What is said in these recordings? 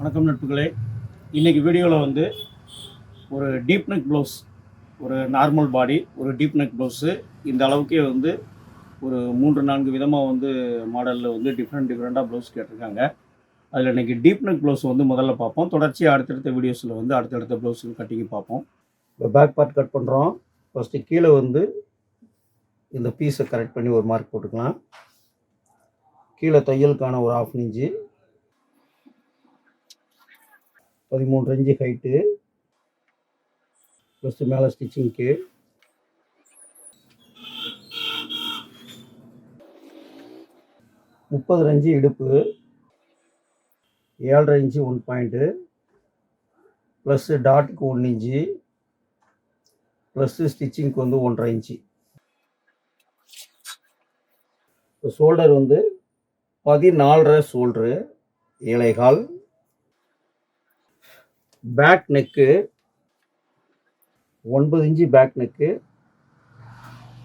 வணக்கம் நட்புகளே. இன்றைக்கி வீடியோவில் வந்து ஒரு டீப் நெக் ப்ளவுஸ் ஒரு நார்மல் பாடி ஒரு டீப் நெக் ப்ளவுஸு இந்த அளவுக்கே வந்து ஒரு மூன்று நான்கு விதமாக வந்து மாடலில் வந்து டிஃப்ரெண்ட் டிஃப்ரெண்ட்டாக ப்ளவுஸ் கேட்டிருக்காங்க. அதில் இன்றைக்கி டீப் நெக் ப்ளவுஸ் வந்து முதல்ல பார்ப்போம். தொடர்ச்சியாக அடுத்தடுத்த வீடியோஸில் வந்து அடுத்தடுத்த ப்ளவுஸுக்கு கட்டிங்க பார்ப்போம். இப்போ பேக் பார்ட் கட் பண்ணுறோம் ஃபஸ்ட்டு கீழே வந்து இந்த பீஸை கரெக்ட் பண்ணி ஒரு மார்க் போட்டுக்கலாம். கீழே தையலுக்கான ஒரு ஆஃப் இன்ச்சு பதிமூன்று இன்ச்சு ஹைட்டு ப்ளஸ் மேலே ஸ்டிச்சிங்க்கு முப்பது ரஞ்சு இடுப்பு. ஏழரை இன்ச்சு ஒன் பாயிண்ட்டு ப்ளஸ்ஸு டாட்டுக்கு ஒன்று இன்ச்சு. ப்ளஸ்ஸு ஸ்டிச்சிங்க்கு வந்து ஒன்றரை இன்ச்சு. இப்போ ஷோல்டர் வந்து பதினாலரை ஷோல்டரு ஏழைகால் பேக் நெக்கு ஒன்பது இன்ச்சு பேக் நெக்கு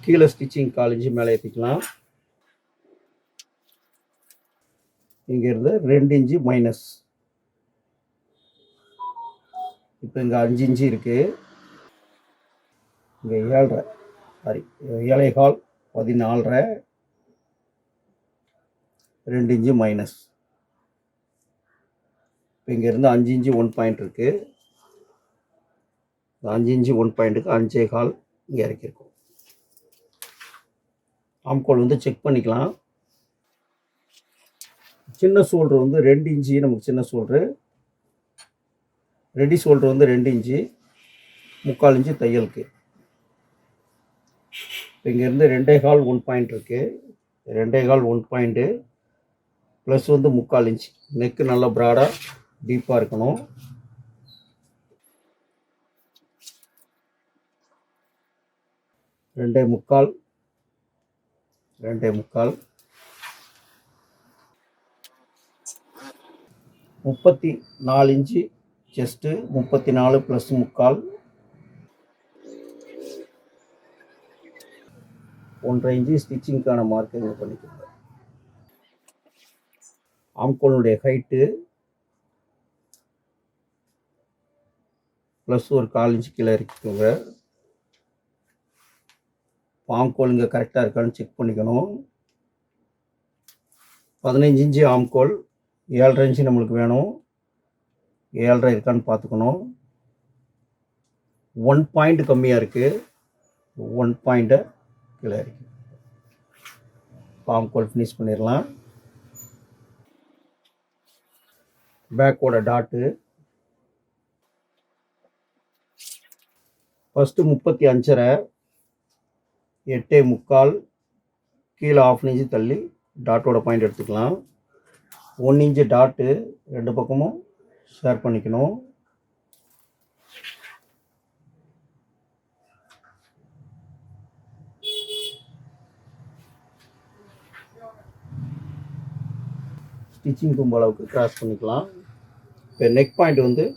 கீழே ஸ்டிச்சிங் கால் இன்ச்சு மேலே ஏற்றிக்கலாம் இங்கேருந்து ரெண்டு இன்ச்சு மைனஸ் இப்போ இங்கே அஞ்சு இன்ச்சு இருக்குது இங்கே ஏழரை சாரி ஏழைகால் பதினாலரை. ரெண்டு இன்ச்சு மைனஸ் இப்போ இங்கேருந்து அஞ்சு இன்ச்சு ஒன் பாயிண்ட் இருக்குது அஞ்சு இன்ச்சு ஒன் பாயிண்ட்டுக்கு அஞ்சே கால் இங்கே இறக்கியிருக்கோம். ஆம்கோல் வந்து செக் பண்ணிக்கலாம். சின்ன சோல்ட்ரு வந்து ரெண்டு இன்ச்சு நமக்கு சின்ன சோல்ட்ரு ரெடி சோல்ட்ரு வந்து ரெண்டு இன்ச்சு முக்கால் இன்ச்சு தையலுக்கு. இப்போ இங்கேருந்து ரெண்டே கால் ஒன் பாயிண்ட் இருக்குது ரெண்டே கால் ஒன் பாயிண்ட்டு ப்ளஸ் வந்து முக்கால் இன்ச் நெக்கு நல்லா ப்ராடாக டீப்பாக இருக்கணும். ரெண்டே முக்கால். ரெண்டே முக்கால். முப்பத்தி நாலு இன்ச்சு செஸ்ட்டு முப்பத்தி நாலு ப்ளஸ் முக்கால். ஒன்றரை இன்ச்சு ஸ்டிச்சிங்க்கான மார்க்கிங் பண்ணிக்கோங்க ஆம்கோலுடைய ஹைட்டு ப்ளஸ் ஒரு கால் இன்ச்சு கீழே இறக்கிக்கோங்க ஆம்கோல் இங்கே கரெக்டாக இருக்கான்னு செக் பண்ணிக்கணும். பதினஞ்சு இன்ச்சு ஆம்கோல் ஏழரை இன்ச்சு நம்மளுக்கு வேணும். ஏழரை இருக்கான்னு பார்த்துக்கணும். ஒன் பாயிண்ட் கம்மியாக இருக்குது ஒன் பாயிண்ட்டை கீழே இருக்கு. ஆம்கோல் ஃபினிஷ் பண்ணிடலாம். பேக்கோட டாட்டு ஃபஸ்ட்டு முப்பத்தி அஞ்சரை எட்டே முக்கால் கீழே ஆஃப் இன்ச்சு தள்ளி டாட்டோட பாயிண்ட் எடுத்துக்கலாம். ஒன் இன்ச்சு டாட்டு ரெண்டு பக்கமும் ஷேர் பண்ணிக்கணும். ஸ்டிச்சிங் கும்ப அளவுக்கு கிராஸ் பண்ணிக்கலாம். இப்போ நெக் பாயிண்ட் வந்து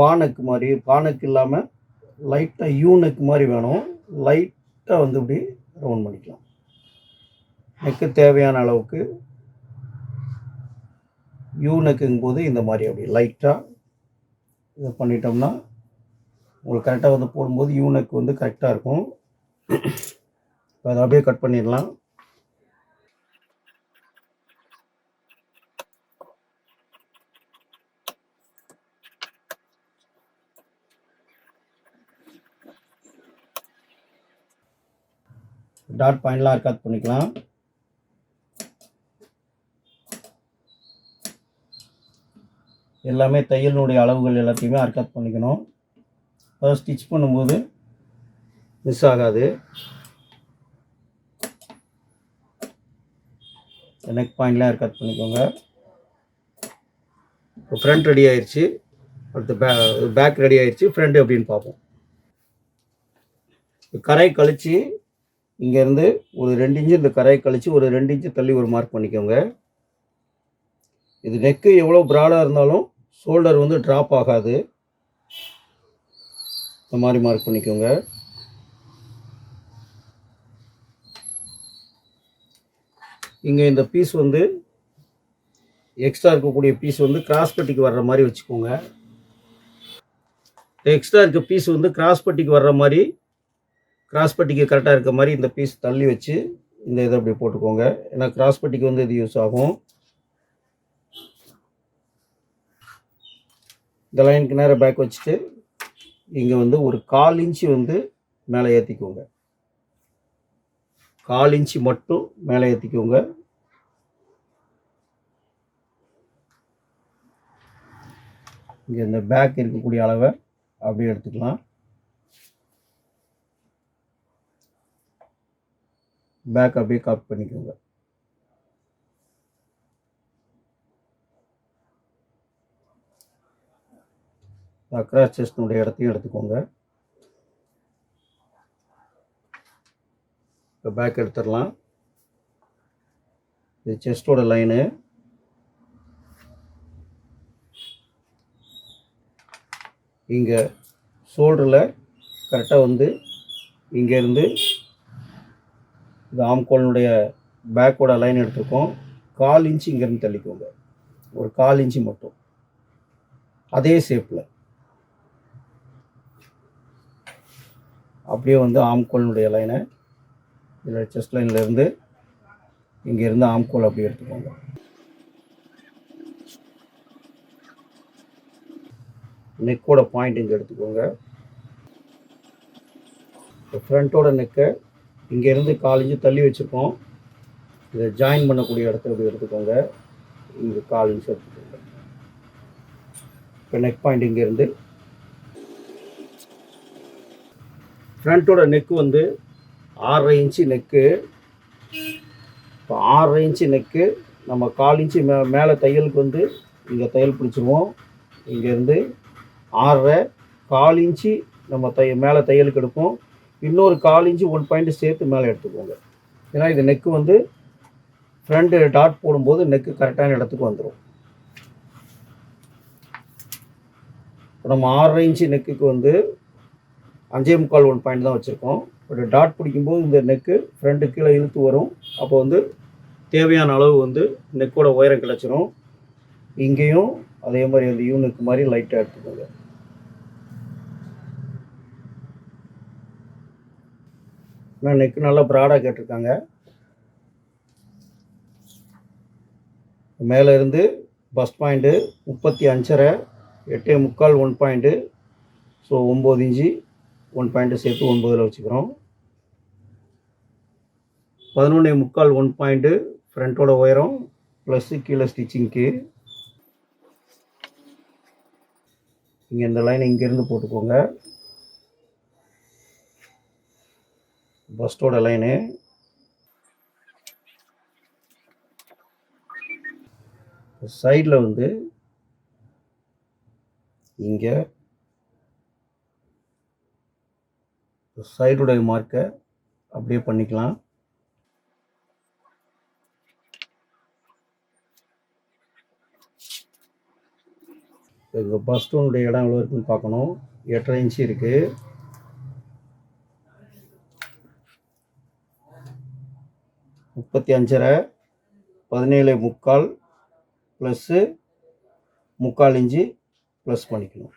பானக்கு மாதிரி பானக்கு இல்லாமல் லைட்டாக யூ நெக் மாதிரி வேணும். லைட்டாக வந்து இப்படி ரவுண்ட் பண்ணிக்கலாம். நெக்கு தேவையான அளவுக்கு யூ நெக்குங்கும் போது இந்த மாதிரி அப்படி லைட்டாக இதை பண்ணிட்டோம்னா உங்களுக்கு கரெக்டாக வந்து போடும்போது யூ நெக் வந்து கரெக்டாக இருக்கும். இப்போ அதை அப்படியே கட் பண்ணிடலாம். டாட் பாயிண்ட்லாம் இருக்காது பண்ணிக்கலாம். எல்லாமே தையலினுடைய அளவுகள் எல்லாத்தையுமே அர்க்காத் பண்ணிக்கணும். அதாவது ஸ்டிச் பண்ணும்போது மிஸ் ஆகாது. நெக் பாயிண்ட்லாம் அர்க்காத் பண்ணிக்கோங்க. இப்போ ஃப்ரண்ட் ரெடி ஆயிடுச்சு அடுத்து பே பேக் ரெடி ஆயிடுச்சு ஃப்ரண்ட் அப்படின்னு பார்ப்போம். கரை கழித்து இங்கேருந்து ஒரு ரெண்டு இன்ச்சு இந்த கரையை கழித்து ஒரு ரெண்டு இன்ச்சு தள்ளி ஒரு மார்க் பண்ணிக்கோங்க. இது நெக்கு எவ்வளோ ப்ராடாக இருந்தாலும் ஷோல்டர் வந்து ட்ராப் ஆகாது. இந்த மாதிரி மார்க் பண்ணிக்கோங்க. இங்கே இந்த பீஸ் வந்து எக்ஸ்ட்ரா இருக்கக்கூடிய பீஸ் வந்து கிராஸ் பட்டிக்கு வர்ற மாதிரி வச்சுக்கோங்க. எக்ஸ்ட்ரா இருக்க பீஸ் வந்து கிராஸ் பட்டிக்கு வர்ற மாதிரி கிராஸ் பட்டிக்கு கரெக்டாக இருக்க மாதிரி இந்த பீஸ் தள்ளி வச்சு இந்த இதை அப்படி போட்டுக்கோங்க. ஏன்னா கிராஸ் பட்டிக்கு வந்து இது யூஸ் ஆகும். இந்த லைனுக்கு நேராக பேக் வச்சுட்டு இங்கே வந்து ஒரு கால் இன்ச்சு வந்து மேலே ஏற்றிக்கோங்க கால் இன்ச்சு மட்டும் மேலே ஏற்றிக்கோங்க இங்கே இந்த பேக் இருக்கக்கூடிய அளவை அப்படியே எடுத்துக்கலாம். பேக் அப்படியே காப்பி பண்ணிக்கோங்க. அக்ராஸ் செஸ்டினுடைய இடத்தையும் எடுத்துக்கோங்க. இப்போ பேக் எடுத்துடலாம். இது செஸ்டோட லைனு இங்கே ஷோல்டரில் கரெக்டாக வந்து இங்கேருந்து இந்த ஆம்கோலினுடைய பேக்கோட லைன் எடுத்திருக்கோம். கால் இன்ச்சு இங்கேருந்து தள்ளிக்கோங்க. ஒரு கால் இன்ச்சு மட்டும். அதே ஷேப்பில் அப்படியே வந்து ஆம்கோலினுடைய லைனை இதில் செஸ்ட் லைன்லேருந்து இங்கேருந்து ஆம்கோல் அப்படியே எடுத்துக்கோங்க. நெக்கோட பாயிண்ட் இங்கே எடுத்துக்கோங்க. ஃப்ரண்ட்டோட நெக்கை இங்கேருந்து காலிஞ்சு தள்ளி வச்சுருக்கோம். இதை ஜாயின் பண்ணக்கூடிய இடத்த இப்படி எடுத்துக்கோங்க. இங்கே கால் இன்ச்சு எடுத்துக்கோங்க இப்போ நெக் பாயிண்ட் இங்கேருந்து ஃப்ரண்ட்டோட நெக்கு வந்து ஆறரை இன்ச்சு நெக்கு இப்போ ஆறரை இன்ச்சு நெக்கு நம்ம கால் இன்ச்சு மே மேலே தையலுக்கு வந்து இங்கே தையல் பிடிச்சிருவோம். இங்கேருந்து ஆறரை கால் இன்ச்சு நம்ம தைய மேலே தையலுக்கு எடுப்போம். இன்னொரு கால் இன்ச்சு ஒன் பாயிண்ட் சேர்த்து மேலே எடுத்துக்கோங்க. ஏன்னா இது நெக்கு வந்து ஃப்ரண்ட் டாட் போடும்போது நெக்கு கரெக்டான இடத்துக்கு வந்துடும் இப்போ நம்ம ஆறரை இன்ச்சு நெக்குக்கு வந்து அஞ்சே முக்கால் ஒன் பாயிண்ட் தான் வச்சுருக்கோம். பட் டாட் பிடிக்கும்போது இந்த நெக்கு ஃப்ரண்ட்டு கீழே இழுத்து வரும். அப்போ வந்து தேவையான அளவு வந்து நெக்கோட உயரம் கிடச்சிரும். இங்கேயும் அதே மாதிரி அந்த யூனுக்கு மாதிரி லைட்டாக எடுத்துக்கோங்க. ஆனால் நெக்கு நல்லா ப்ராடாக கேட்டிருக்காங்க. மேலே இருந்து பஸ் பாயிண்ட்டு முப்பத்தி அஞ்சரை எட்டே முக்கால் ஒன் பாயிண்ட்டு ஸோ ஒம்பது இன்ச்சு ஒன் பாயிண்ட்டு சேர்த்து ஒன்பதில் வச்சுக்கிறோம். பதினொன்னே முக்கால் ஒன் பாயிண்ட்டு ஃப்ரண்ட்டோட உயரம் ப்ளஸ்ஸு கீழே ஸ்டிச்சிங்க்கு இங்கே இந்த லைன் இங்கேருந்து போட்டுக்கோங்க. பஸ்டோட லைனு. சைடில் வந்து இங்கே சைடுடைய மார்க்கை அப்படியே பண்ணிக்கலாம். இப்போ பஸ் ஸ்டோனுடைய இடம் எவ்வளோ இருக்குன்னு பார்க்கணும். எட்டரை இன்ச்சு இருக்குது முப்பத்தி அஞ்சரை பதினேழு முக்கால் ப்ளஸ்ஸு முக்கால் இன்ச்சு ப்ளஸ் பண்ணிக்கணும்.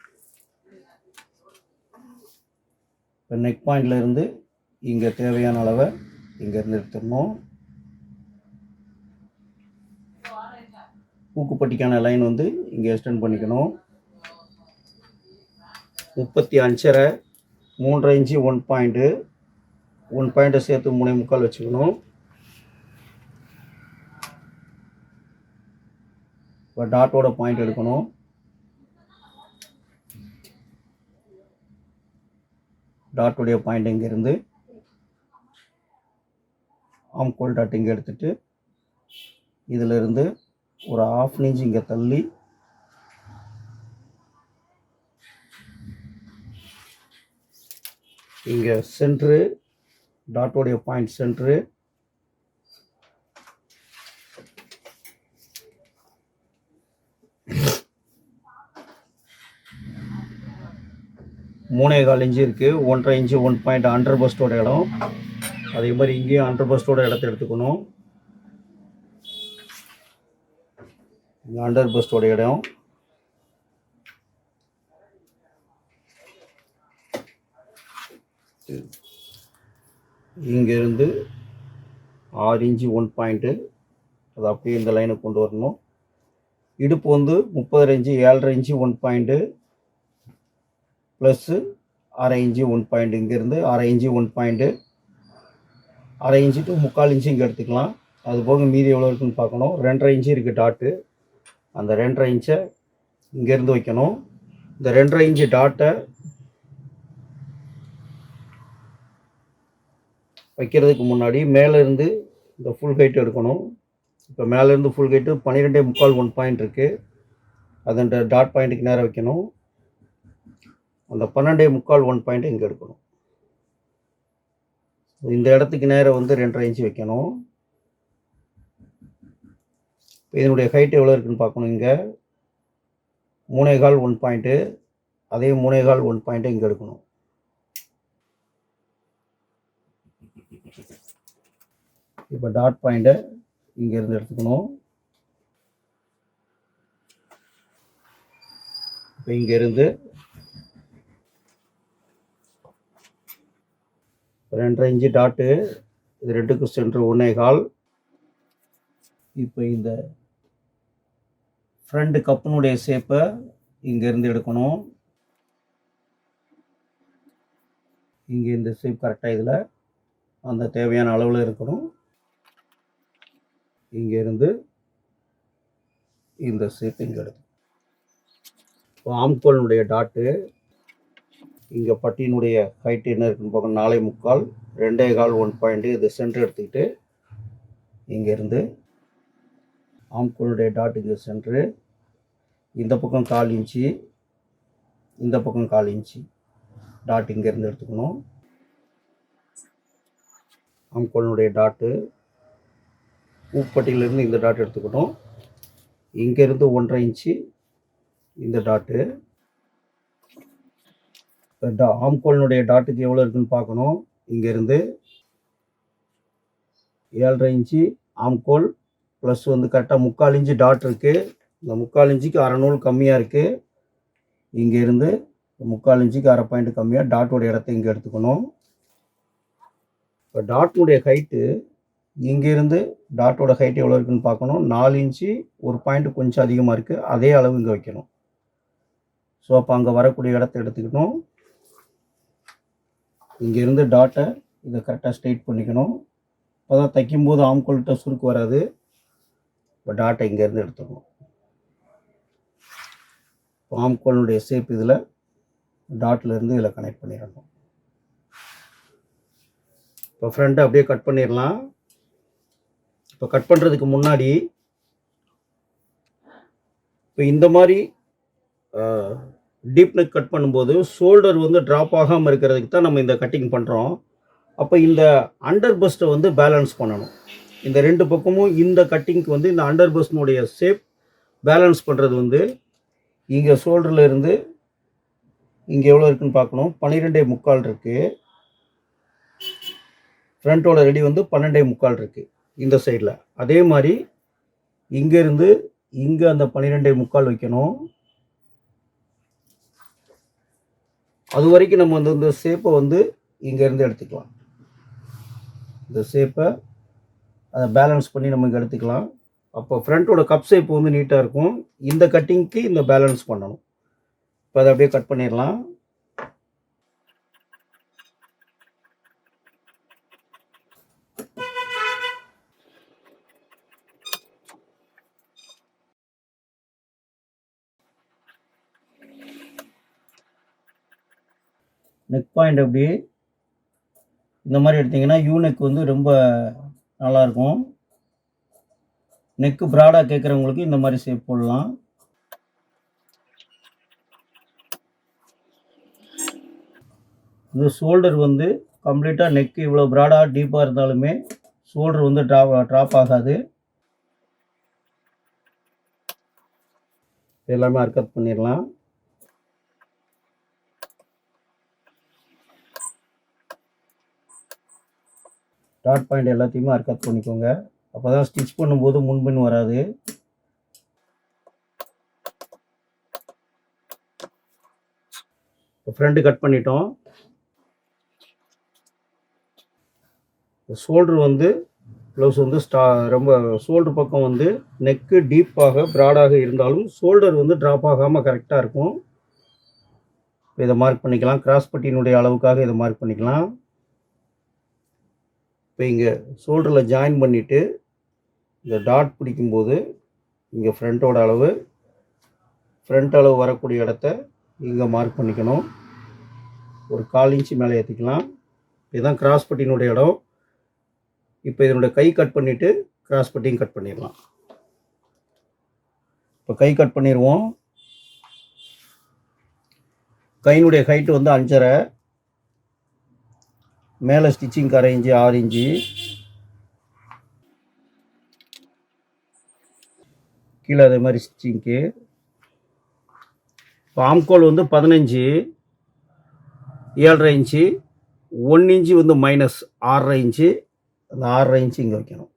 இப்போ நெக் பாயிண்ட்லேருந்து இங்கே தேவையான அளவை இங்கேருந்து எடுத்துடணும். ஊக்குப்பட்டிக்கான லைன் வந்து இங்கே எக்ஸ்டெண்ட் பண்ணிக்கணும். முப்பத்தி அஞ்சரை மூன்றரை இன்ச்சு ஒன் பாயிண்ட்டு ஒன் பாயிண்ட்டை சேர்த்து மூணே முக்கால் வச்சுக்கணும். இப்போ டாட்டோட பாயிண்ட் எடுக்கணும். டாட்டுடைய பாயிண்ட் இங்கேருந்து ஆம்கோல் டாட் இங்கே எடுத்துகிட்டு இதிலிருந்து ஒரு ஆஃப் இன்ச் இங்கே தள்ளி இங்கே சென்ட்ரு டாட்டோடைய பாயிண்ட் சென்ட்ரு மூணே கால் இன்ச்சு இருக்குது ஒன்றரை இன்ச்சு ஒன் பாயிண்ட் அண்டர் பஸ்டோட இடம். அதே மாதிரி இங்கேயும் அண்டர் பஸ்டோட இடத்த எடுத்துக்கணும். இங்கே அண்டர் பஸ்டோட இடம். இங்கேருந்து ஆறு இன்ச்சு ஒன் பாயிண்ட்டு அது அப்படியே இந்த லைனை கொண்டு வரணும். இடுப்பு வந்து முப்பது இன்ச்சு ஏழரை இன்ச்சு ஒன் பாயிண்ட்டு ப்ளஸ்ஸு அரை இன்ச்சு ஒன் பாயிண்ட் இங்கேருந்து அரை இன்ச்சு ஒன் பாயிண்ட்டு அரை இன்ச்சு டு முக்கால் இன்ச்சு இங்கே எடுத்துக்கலாம். அது போக மீதி எவ்வளோ இருக்குன்னு பார்க்கணும். ரெண்டரை இன்ச்சு இருக்குது டாட்டு அந்த ரெண்டரை இன்ச்சை இங்கேருந்து வைக்கணும். இந்த ரெண்டரை இன்ச்சு டாட்டை வைக்கிறதுக்கு முன்னாடி மேலேருந்து இந்த ஃபுல் ஹைட் எடுக்கணும். இப்போ மேலேருந்து ஃபுல் ஹைட்டு பன்னிரெண்டே முக்கால் ஒன் பாயிண்ட் இருக்குது அதன் டாட் பாயிண்ட்டுக்கு நேராக வைக்கணும். அந்த பன்னெண்டே முக்கால் ஒன் பாயிண்ட் இங்கே எடுக்கணும். இந்த இடத்துக்கு நேராக வந்து ரெண்டரை இன்ச்சு வைக்கணும். இப்போ இதனுடைய ஹைட் எவ்வளோ இருக்குன்னு பார்க்கணும் இங்கே. மூணே கால் ஒன் பாயிண்ட்டு அதே மூணே கால் ஒன் பாயிண்ட்டை இங்கே எடுக்கணும். இப்போ டாட் பாயிண்ட்டை இங்கேருந்து எடுத்துக்கணும். இப்போ இங்கேருந்து ரெண்டரை இன்ச்சு டாட்டு இது ரெண்டுக்கும் சென்று ஒன்றே கால். இப்போ இந்த ஃப்ரண்ட் கப்புனுடைய ஷேப்பை இங்கேருந்து எடுக்கணும். இங்கே இந்த ஷேப் கரெக்டாக இதில் அந்த தேவையான அளவில் இருக்கணும். இங்கேருந்து இந்த ஷேப் இங்கே எடுக்கணும். இப்போ ஆம்கோலினுடைய டாட்டு இங்கே பட்டியினுடைய ஹைட் என்ன இருக்குன்னு பார்க்கணும். நாலே முக்கால் ரெண்டே கால் ஒன் பாயிண்ட்டு இது சென்டர் எடுத்துக்கிட்டு இங்கேருந்து ஆம்கோலுடைய டாட் இங்கே சென்ட்ரு இந்த பக்கம் கால் இன்ச்சு இந்த பக்கம் கால் இன்ச்சு. டாட் இங்கேருந்து எடுத்துக்கணும். ஆம்கோலினுடைய டாட்டு ஊப்பட்டியிலேருந்து இந்த டாட் எடுத்துக்கணும். இங்கேருந்து ஒன்றரை இன்ச்சு இந்த டாட்டு டா ஆம்கோலினுடைய டாட்டுக்கு எவ்வளோ இருக்குன்னு பார்க்கணும். இங்கேருந்து ஏழரை இன்ச்சு ஆம்கோல் ப்ளஸ் வந்து கரெக்டாக முக்கால் இன்ச்சு டாட் இருக்குது இந்த முக்கால் இன்ச்சுக்கு அரை நூல் கம்மியாக இருக்குது இங்கேருந்து முக்கால் இன்ச்சுக்கு அரை பாயிண்ட் கம்மியாக டாட்டோட இடத்த இங்கே எடுத்துக்கணும். இப்போ டாட்னுடைய ஹைட்டு இங்கேருந்து டாட்டோட ஹைட் எவ்வளோ இருக்குன்னு பார்க்கணும். நாலு இன்ச்சு ஒரு பாயிண்ட் கொஞ்சம் அதிகமாக இருக்குது அதே அளவு இங்கே வைக்கணும். ஸோ அப்போ அங்கே வரக்கூடிய இடத்த எடுத்துக்கணும் இங்கேருந்து டாட்டை இதை கரெக்டாக ஸ்ட்ரைட் பண்ணிக்கணும். அப்போ தான் தைக்கும்போது ஆம்கோல்கிட்ட சுருக்கு வராது. இப்போ டாட்டை இங்கேருந்து எடுத்துக்கணும். ஆம்கோலுடைய ஷேப் இதில் டாட்லேருந்து இதில் கனெக்ட் பண்ணிடணும். இப்போ ஃப்ரண்ட்டை அப்படியே கட் பண்ணிடலாம். இப்போ கட் பண்ணுறதுக்கு முன்னாடி இப்போ இந்த மாதிரி டீப் நெக் கட் பண்ணும்போது ஷோல்டர் வந்து ட்ராப் ஆகாமல் இருக்கிறதுக்கு தான் நம்ம இந்த கட்டிங் பண்ணுறோம் அப்போ இந்த அண்டர் பஸ்ட்டை வந்து பேலன்ஸ் பண்ணணும். இந்த ரெண்டு பக்கமும் இந்த கட்டிங்க்கு வந்து இந்த அண்டர் பஸ்டினுடைய ஷேப் பேலன்ஸ் பண்ணுறது வந்து இங்கே ஷோல்டரில் இருந்து இங்கே எவ்வளோ இருக்குன்னு பார்க்கணும். பன்னிரெண்டே முக்கால் இருக்குது ஃப்ரண்ட்டோட ரெடி வந்து பன்னெண்டே முக்கால் இருக்குது இந்த சைடில் அதே மாதிரி இங்கேருந்து இங்கே அந்த பன்னிரெண்டே முக்கால் வைக்கணும். அது வரைக்கும் நம்ம வந்து இந்த ஷேப்பை வந்து இங்கேருந்து எடுத்துக்கலாம். இந்த ஷேப்பை அதை பேலன்ஸ் பண்ணி நம்ம இங்கே எடுத்துக்கலாம். அப்போ ஃப்ரண்ட்டோட கப் ஷேப் வந்து நீட்டாக இருக்கும். இந்த கட்டிங்க்கு இந்த பேலன்ஸ் பண்ணணும். இப்போ அதை அப்படியே கட் பண்ணிடலாம். நெக் பாயிண்ட் அப்படி. இந்த மாதிரி எடுத்தீங்கன்னா யூ நெக் வந்து ரொம்ப நல்லாயிருக்கும். நெக்கு ப்ராடாக கேட்குறவங்களுக்கு இந்த மாதிரி ஷேப் போடலாம். இந்த ஷோல்டர் வந்து கம்ப்ளீட்டாக நெக்கு இவ்வளோ ப்ராடாக டீப்பாக இருந்தாலுமே ஷோல்டர் வந்து ட்ராப் ட்ராப் ஆகாது. எல்லாமே அர்க்கத் பண்ணிடலாம். ஸ்டார்ட் பாயிண்ட் எல்லாத்தையுமே அர்க்கப் பண்ணிக்கோங்க. அப்போ தான் ஸ்டிச் பண்ணும்போது முன்பின் வராது. ஃப்ரெண்டு கட் பண்ணிட்டோம். ஷோல்ட்ரு வந்து ப்ளவுஸ் வந்து ஸ்டா ரொம்ப ஷோல்ட்ரு பக்கம் வந்து நெக்கு டீப்பாக ப்ராடாக இருந்தாலும் ஷோல்டர் வந்து ட்ராப் ஆகாமல் கரெக்டாக இருக்கும். இதை மார்க் பண்ணிக்கலாம். கிராஸ் பட்டியினுடைய அளவுக்காக இதை மார்க் பண்ணிக்கலாம். இப்போ இங்கே ஷோல்டரில் ஜாயின் பண்ணிவிட்டு இந்த டாட் பிடிக்கும்போது இங்கே ஃப்ரண்ட்டோட அளவு ஃப்ரண்ட் அளவு வரக்கூடிய இடத்த இங்கே மார்க் பண்ணிக்கணும். ஒரு கால் இன்ச்சு மேலே ஏற்றிக்கலாம் இதுதான் கிராஸ் பட்டியினுடைய இடம். இப்போ இதனுடைய கை கட் பண்ணிவிட்டு கிராஸ் பட்டியும் கட் பண்ணிடலாம். இப்போ கை கட் பண்ணிடுவோம் கையினுடைய ஹைட்டு வந்து அஞ்சரை. மேலே ஸ்டிச்சிங் அரை இன்ச்சு ஆறு இன்ச்சு. கீழே அதே மாதிரி ஸ்டிச்சிங்க்கு இப்போ ஆம்கோல் வந்து பதினஞ்சு ஏழரை இன்ச்சு ஒன் இன்ச்சு வந்து மைனஸ் ஆறரை இன்ச்சு. அந்த ஆறரை இன்ச்சு இங்கே வைக்கணும்.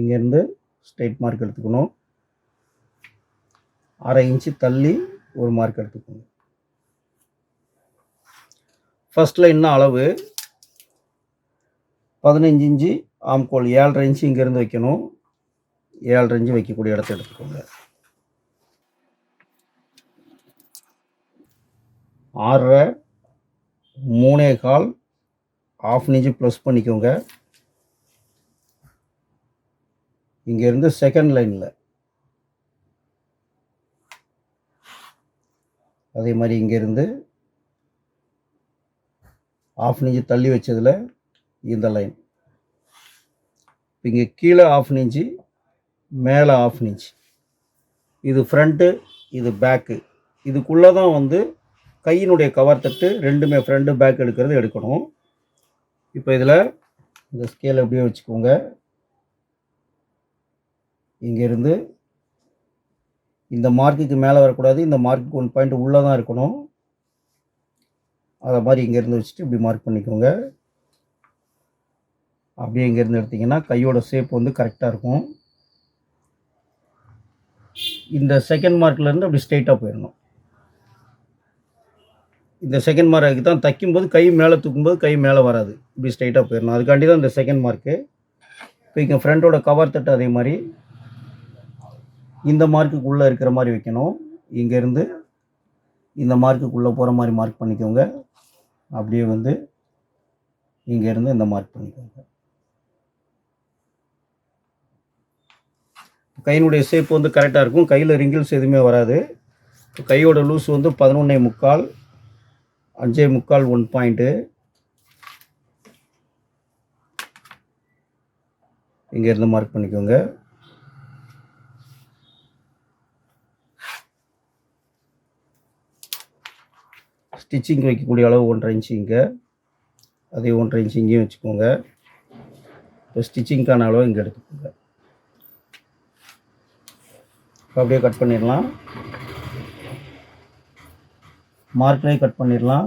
இங்கேருந்து ஸ்ட்ரைட் மார்க் எடுத்துக்கணும். அரை இன்ச்சு தள்ளி ஒரு மார்க் எடுத்துக்கணும் ஃபஸ்ட் லைன்னா அளவு. பதினஞ்சு இன்ச்சு ஆம்கோல் ஏழரை இன்ச்சு இங்கேருந்து வைக்கணும். ஏழரை இன்ச்சு வைக்கக்கூடிய இடத்த எடுத்துக்கோங்க. ஆறரை மூணே கால் ஆஃப் இன்ச்சு ப்ளஸ் பண்ணிக்கோங்க. இங்கேருந்து செகண்ட் லைனில் அதே மாதிரி இங்கேருந்து ஆஃப் இன்ச்சு தள்ளி வச்சதில் இந்த லைன் இங்கே கீழே ஆஃப் இன்ச்சு மேலே ஆஃப் இன்ச் இது ஃப்ரண்ட்டு இது பேக்கு இதுக்குள்ளே தான் வந்து கையினுடைய கவர் தட்டு ரெண்டுமே ஃப்ரண்ட்டு பேக் எடுக்கிறது எடுக்கணும். இப்போ இதில் இந்த ஸ்கேல் அப்படியே வச்சுக்கோங்க. இங்கேருந்து இந்த மார்க்குக்கு மேலே வரக்கூடாது. இந்த மார்க்குக்கு ஒன் பாயிண்ட் உள்ளே தான் இருக்கணும். அதை மாதிரி இங்கேருந்து வச்சுட்டு இப்படி மார்க் பண்ணிக்கோங்க. அப்படியே இங்கேருந்து எடுத்திங்கன்னா கையோட ஷேப் வந்து கரெக்டாக இருக்கும். இந்த செகண்ட் மார்க்லேருந்து அப்படி ஸ்ட்ரெயிட்டாக போயிடணும். இந்த செகண்ட் மார்க்கு தான் தைக்கும்போது கை மேலே தூக்கும்போது கை மேலே வராது. இப்படி ஸ்ட்ரைட்டாக போயிடணும். அதுக்காண்டி தான் இந்த செகண்ட் மார்க்கு இப்போ இங்கே ஃப்ரண்டோட கவர் தட்டு அதே மாதிரி. இந்த மார்க்குக்கு உள்ளே இருக்கிற மாதிரி வைக்கணும். இங்கேருந்து இந்த மார்க்குக்குள்ளே போகிற மாதிரி மார்க் பண்ணிக்கோங்க. அப்படியே வந்து இங்கேருந்து இந்த மார்க் பண்ணிக்கோங்க. கையினுடைய ஷேப் வந்து கரெக்டாக இருக்கும். கையில் ரிங்கிள்ஸ் எதுவுமே வராது. கையோட லூஸ் வந்து பதினொன்னே முக்கால் அஞ்சே முக்கால் ஒன் பாயிண்ட்டு இங்கேருந்து மார்க் பண்ணிக்கோங்க. ஸ்டிச்சிங் வைக்கக்கூடிய அளவு ஒன்றரை இன்ச்சு இங்கே. அதே ஒன்றரை இன்ச்சு இங்கேயும் வச்சுக்கோங்க. இப்போ ஸ்டிச்சிங்க்கான அளவு இங்கே எடுத்துக்கோங்க. அப்படியே கட் பண்ணிடலாம். மார்க்கரே கட் பண்ணிடலாம்.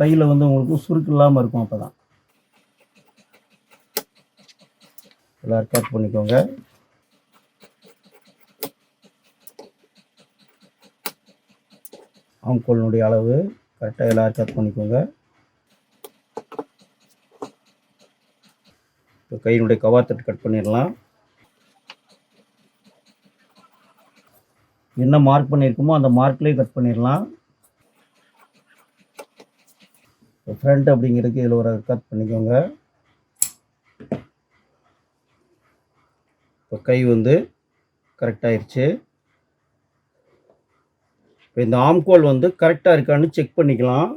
கையில் வந்து உங்களுக்கு சுருக்கு இல்லாமல் இருக்கும் அப்போ தான் எல்லோரும் கட் பண்ணிக்கோங்க. ஆம்கோலினுடைய அளவு கரெக்டாக எல்லாம் கட் பண்ணிக்கோங்க. இப்போ கையினுடைய கவர் தட்டு கட் பண்ணிடலாம். என்ன மார்க் பண்ணியிருக்கோமோ அந்த மார்க்லேயே கட் பண்ணிடலாம். ஃப்ரண்ட் அப்படிங்கிறதுக்கு இதில் ஒரு கட் பண்ணிக்கோங்க. இப்போ கை வந்து கரெக்டாகிடுச்சு இப்போ இந்த ஆம்கோல் வந்து கரெக்டாக இருக்கான்னு செக் பண்ணிக்கலாம்.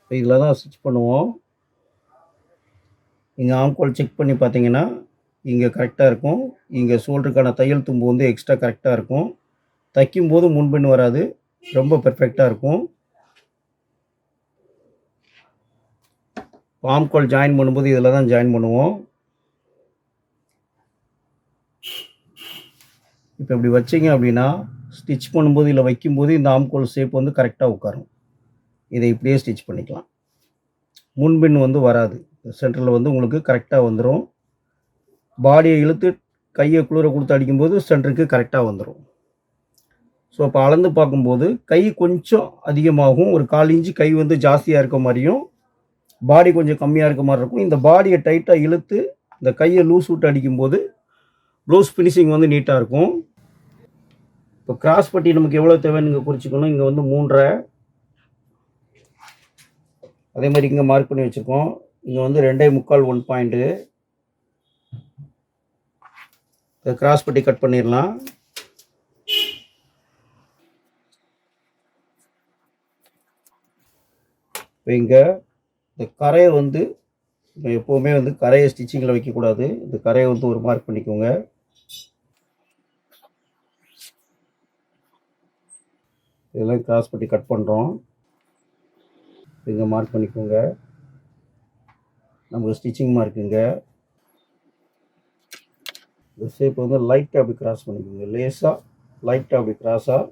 இப்போ இதில் தான் ஸ்டிச் பண்ணுவோம். இங்கே ஆம்கோல் செக் பண்ணி பார்த்தீங்கன்னா இங்கே கரெக்டாக இருக்கும். இங்கே ஷோல்டருக்கான தையல் தும்பு வந்து எக்ஸ்ட்ரா கரெக்டாக இருக்கும். தைக்கும்போது முன்பின் வராது. ரொம்ப பெர்ஃபெக்டாக இருக்கும். ஆம்கோல் ஜாயின் பண்ணும்போது இதில் தான் ஜாயின் பண்ணுவோம். இப்போ இப்படி வச்சிங்க அப்படின்னா ஸ்டிச் பண்ணும்போது இல்லை வைக்கும்போது இந்த ஆம்கோல் ஷேப் வந்து கரெக்டாக உட்காரும். இதை இப்படியே ஸ்டிச் பண்ணிக்கலாம். முன்பின் வந்து வராது. சென்டரில் வந்து உங்களுக்கு கரெக்டாக வந்துடும் பாடியை இழுத்து கையை குளிர கொடுத்து அடிக்கும்போது சென்டருக்கு கரெக்டாக வந்துடும் ஸோ அப்போ அளந்து பார்க்கும்போது கை கொஞ்சம் அதிகமாகும். ஒரு கால் இன்ச்சு கை வந்து ஜாஸ்தியாக இருக்க மாதிரியும் பாடி கொஞ்சம் கம்மியாக இருக்க மாதிரி இருக்கும். இந்த பாடியை டைட்டாக இழுத்து இந்த கையை லூஸ் விட்டு அடிக்கும்போது ப்ளவுஸ் ஃபினிஷிங் வந்து நீட்டாக இருக்கும். இப்போ கிராஸ் பட்டி நமக்கு எவ்வளோ தேவைன்னு இங்கே குறிச்சிக்கணும். இங்கே வந்து மூன்றரை. அதே மாதிரி இங்கே மார்க் பண்ணி வச்சுருக்கோம். இங்கே வந்து ரெண்டே முக்கால் ஒன் பாயிண்ட்டு இந்த கிராஸ் பட்டி கட் பண்ணிடலாம். இப்போ இங்கே இந்த கரையை வந்து இப்போ எப்போவுமே வந்து கரையை ஸ்டிச்சிங்கில் வைக்கக்கூடாது. இந்த கரையை வந்து ஒரு மார்க் பண்ணிக்கோங்க. இதெல்லாம் கிராஸ் பண்ணி கட் பண்ணுறோம் இங்கே மார்க் பண்ணிக்கோங்க. நமக்கு ஸ்டிச்சிங் மார்க்குங்க இந்த ஷேப் வந்து லைட்டாக அப்படி கிராஸ் பண்ணிக்கோங்க. லேஸாக லைட்டாக அப்படி கிராஸாக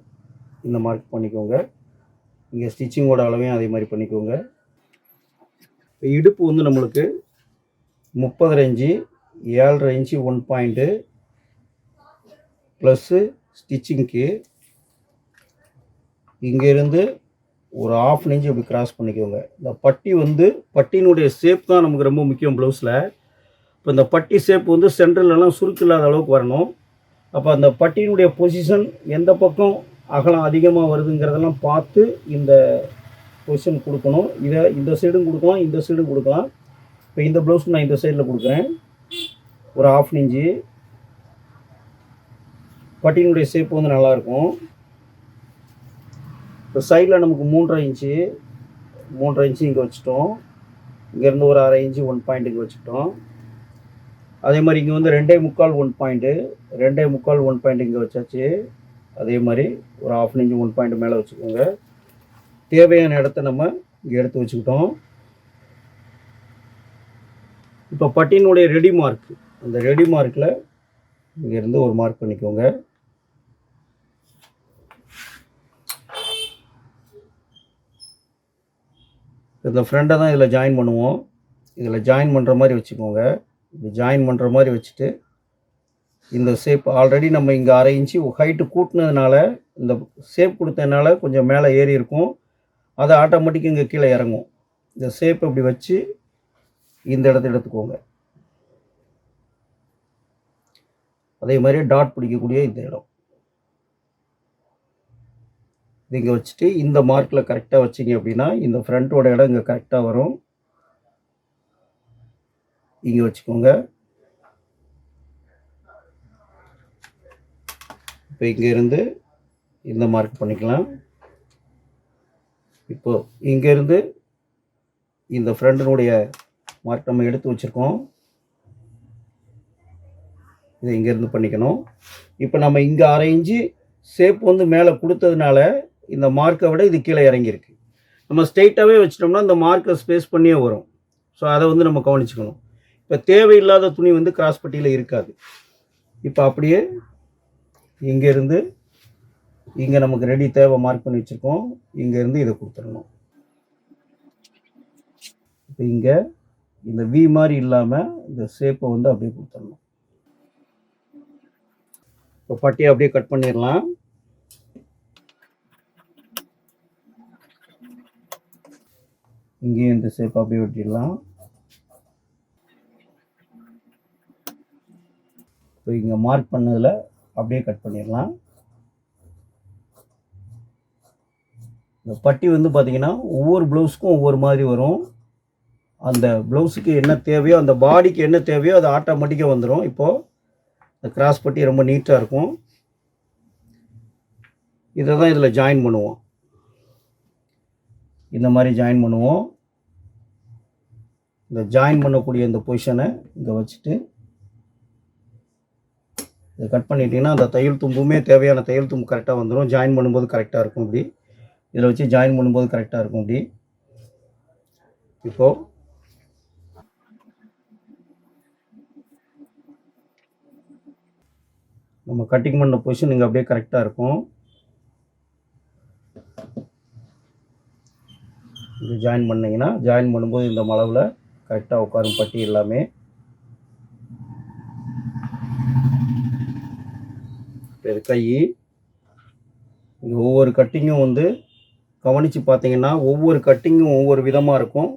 இந்த மார்க் பண்ணிக்கோங்க. இங்கே ஸ்டிச்சிங்கோட அளவையும் அதே மாதிரி பண்ணிக்கோங்க. இப்போ இடுப்பு வந்து நம்மளுக்கு முப்பது இன்ச்சு ஏழரை இன்ச்சு ஒன் பாயிண்ட்டு ப்ளஸ்ஸு ஸ்டிச்சிங்க்கு இங்கேருந்து ஒரு ஆஃப் இன்ச் அப்படி கிராஸ் பண்ணிக்கோங்க. இந்த பட்டி வந்து பட்டியினுடைய ஷேப் தான் நமக்கு ரொம்ப முக்கியம் ப்ளவுஸில் இப்போ இந்த பட்டி ஷேப் வந்து சென்ட்ரலெலாம் சுருக்கு இல்லாத அளவுக்கு வரணும். அப்போ அந்த பட்டியினுடைய பொசிஷன் எந்த பக்கம் அகலம் அதிகமாக வருதுங்கிறதெல்லாம் பார்த்து இந்த பொசிஷன் கொடுக்கணும். இதை இந்த சைடும் கொடுக்கலாம் இந்த சைடும் கொடுக்கலாம். இப்போ இந்த ப்ளவுஸ் நான் இந்த சைடில் கொடுக்குறேன். ஒரு ஆஃப் இன்ச்சு பட்டியினுடைய ஷேப் வந்து நல்லாயிருக்கும் இப்போ சைடில் நமக்கு மூன்றரை இன்ச்சு மூன்றரை இன்ச்சு இங்கே வச்சுட்டோம். இங்கேருந்து ஒரு அரை இன்ச்சு ஒன் பாயிண்ட் இங்கே வச்சுட்டோம். அதே மாதிரி இங்கே வந்து ரெண்டே முக்கால் ஒன் பாயிண்ட்டு ரெண்டே முக்கால் ஒன் பாயிண்ட் இங்கே வச்சாச்சு. அதே மாதிரி ஒரு ஆஃப் இன்ச்சு ஒன் பாயிண்ட் மேலே வச்சுக்கோங்க. தேவையான இடத்த நம்ம இங்கே எடுத்து வச்சுக்கிட்டோம். இப்போ பட்டினுடைய ரெடி மார்க் அந்த ரெடி மார்க்கில் இங்கேருந்து ஒரு மார்க் பண்ணிக்கோங்க. இந்த ஃப்ரெண்டை தான் இதில் ஜாயின் பண்ணுவோம். இதில் ஜாயின் பண்ணுற மாதிரி வச்சுக்கோங்க. இது ஜாயின் பண்ணுற மாதிரி வச்சுட்டு இந்த ஷேப் ஆல்ரெடி நம்ம இங்கே அரை இன்ச்சு ஹைட்டு கூட்டினதுனால இந்த ஷேப் கொடுத்ததுனால கொஞ்சம் மேலே ஏறி இருக்கும். அது ஆட்டோமேட்டிக்காக இங்கே கீழே இறங்கும். இந்த ஷேப் இப்படி வச்சு இந்த இடத்த எடுத்துக்கோங்க. அதே மாதிரி டாட் பிடிக்கக்கூடிய இந்த இடம். இது இங்கே வச்சுட்டு இந்த மார்க்கில் கரெக்டாக வச்சிங்க அப்படின்னா இந்த ஃப்ரண்ட்டோட இடம் இங்கே கரெக்டாக வரும். இங்கே வச்சுக்கோங்க. இப்போ இங்கேருந்து இந்த மார்க் பண்ணிக்கலாம். இப்போ இங்கேருந்து இந்த ஃப்ரெண்டினுடைய மார்க் நம்ம எடுத்து வச்சுருக்கோம். இதை இங்கேருந்து பண்ணிக்கணும். இப்போ நம்ம இங்கே அரைஞ்சு ஷேப் வந்து மேலே கொடுத்ததுனால இந்த மார்க்கை விட இது கீழே இறங்கியிருக்கு. நம்ம ஸ்ட்ரெயிட்டாகவே வச்சிட்டோம்னா இந்த மார்க்கை ஸ்பேஸ் பண்ணியே வரும். ஸோ அதை வந்து நம்ம கவனிச்சுக்கணும். இப்போ தேவையில்லாத துணி வந்து கிராஸ் பட்டியில் இருக்காது. இப்போ அப்படியே இங்கேருந்து இங்கே நமக்கு ரெடி தேவை மார்க் பண்ணி வச்சுருக்கோம். இங்கேருந்து இதை கொடுத்துடணும். இப்போ இங்கே இந்த வி மாதிரி இல்லாமல் இந்த ஷேப்பை வந்து அப்படியே கொடுத்துடணும். இப்போ பட்டியை அப்படியே கட் பண்ணிடலாம் இங்கேயும் இந்த ஷேப் அப்படியே ஒட்டிடலாம் இப்போ இங்கே மார்க் பண்ணதில் அப்படியே கட் பண்ணிடலாம். இந்த பட்டி வந்து பார்த்திங்கன்னா ஒவ்வொரு ப்ளவுஸுக்கும் ஒவ்வொரு மாதிரி வரும். அந்த ப்ளவுஸுக்கு என்ன தேவையோ அந்த பாடிக்கு என்ன தேவையோ அது ஆட்டோமேட்டிக்காக வந்துடும் இப்போது இந்த கிராஸ் பட்டி ரொம்ப நீட்டாக இருக்கும். இதை தான் இதில் ஜாயின் பண்ணுவோம். இந்த மாதிரி ஜாயின் பண்ணுவோம். இந்த ஜாயின் பண்ணக்கூடிய இந்த பொசிஷனை இங்கே வச்சுட்டு இதை கட் பண்ணிட்டீங்கன்னா அந்த தையல் தும்புமே தேவையான தையல் தும்பு கரெக்டாக வந்துடும் ஜாயின் பண்ணும்போது கரெக்டாக இருக்கும் இப்படி இதில் வச்சு ஜாயின் பண்ணும்போது கரெக்டாக இருக்கும் இப்படி இப்போது நம்ம கட்டிங் பண்ண பொசிஷன் இங்கே அப்படியே கரெக்டாக இருக்கும். இது ஜாயின் பண்ணிங்கன்னா ஜாயின் பண்ணும்போது இந்த அளவில் கரெக்டாக உட்காரும் பட்டி எல்லாமே. இது கை. இந்த ஒவ்வொரு கட்டிங்கும் வந்து கவனித்து பார்த்தீங்கன்னா ஒவ்வொரு கட்டிங்கும் ஒவ்வொரு விதமாக இருக்கும்.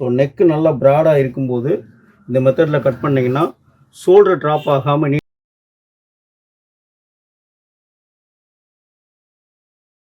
ஸோ நெக்கு நல்லா ப்ராடாக இருக்கும்போது இந்த மெத்தடில் கட் பண்ணிங்கன்னா ஷோல்டர் ட்ராப் ஆகாமல்